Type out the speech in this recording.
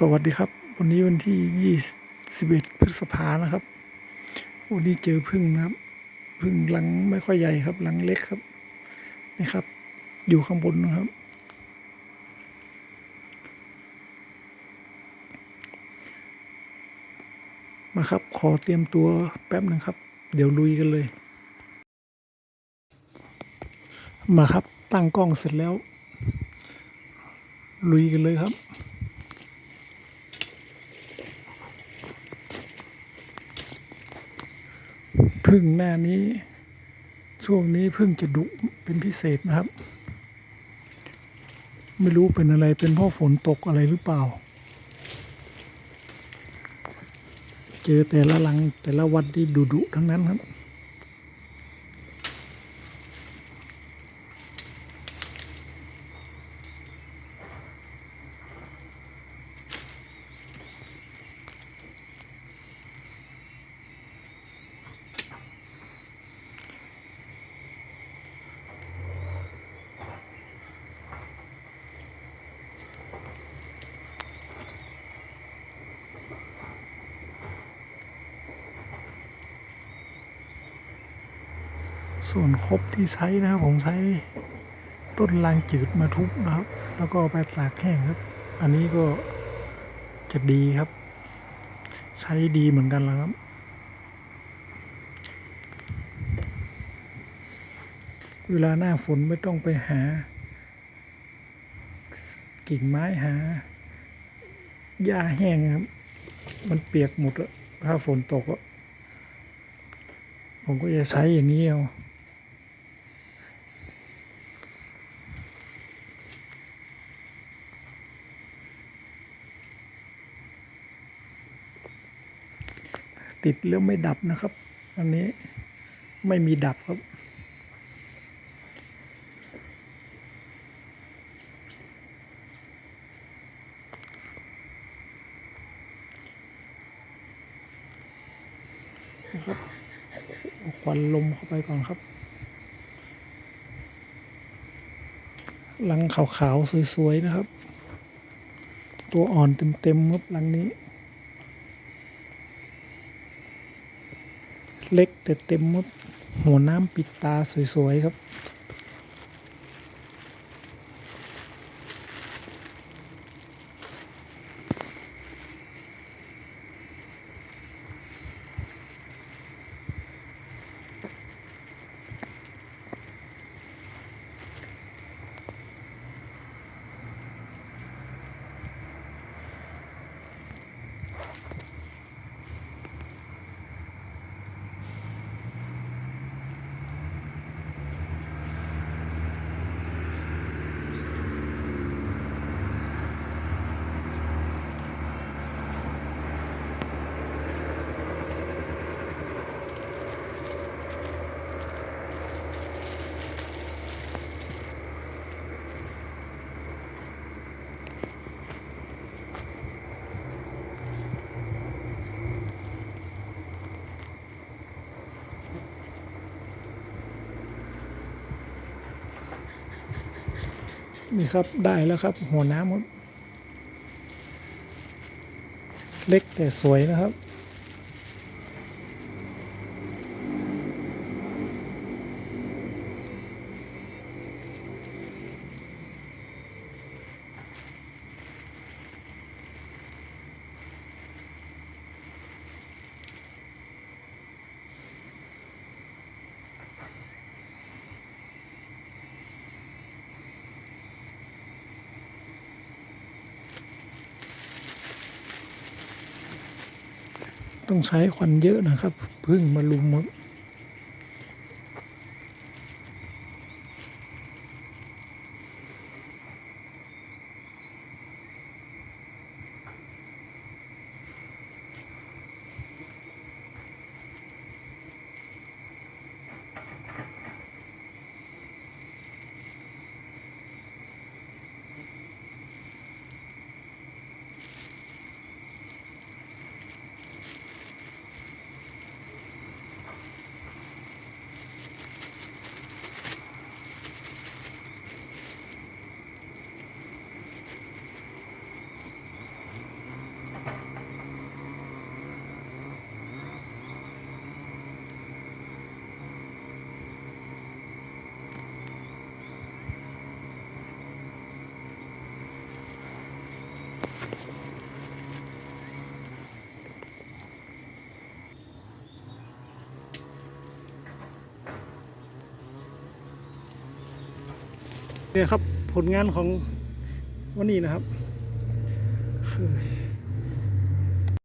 สวัสดีครับ วันนี้วันที่21พฤษภานะครับ วันนี้เจอพึ่งนะครับพึ่งหลังไม่ค่อยใหญ่ครับ หลังเล็กครับนี่ครับ อยู่ข้างบนนะครับ มาครับ ขอเตรียมตัวแป๊บหนึ่งครับ เดี๋ยวลุยกันเลย มาครับตั้งกล้องเสร็จแล้ว ลุยกันเลยครับ พึ่งหน้านี้ ช่วงนี้พึ่งจะดุเป็นพิเศษนะครับ ไม่รู้เป็นอะไรเป็นเพราะฝนตกอะไรหรือเปล่า เจอแต่ละหลังแต่ละวันที่ดุดุทั้งนั้นครับ ส่วนครบที่ใช้นะครับผมใช้ต้นลางจืดมาทุบนะครับ แล้วก็ไปตากแห้งครับ อันนี้ก็จะดีครับ ใช้ดีเหมือนกันแล้วครับ เวลาหน้าฝนไม่ต้องไปหา กิ่งไม้หาหญ้าแห้งครับ มันเปียกหมดอะถ้าฝนตกผมก็จะใช้อย่างนี้เอา ติดแล้วไม่ดับนะครับ อันนี้ไม่มีดับครับ นะครับควันลมเข้าไปก่อนครับหลังขาวๆ สวย ๆ นะครับ ตัวอ่อนเต็ม ๆ ครับหลังนี้ เล็กแต่เต็มครับหัวน้ำปิดตาสวยๆครับ นี่ครับได้แล้วครับ หัวน้ำครับ เล็กแต่สวยนะครับ ต้องใช้ควันเยอะนะครับพึ่งมาลุม เนี่ยครับผลงานของวันนี้นะครับคือ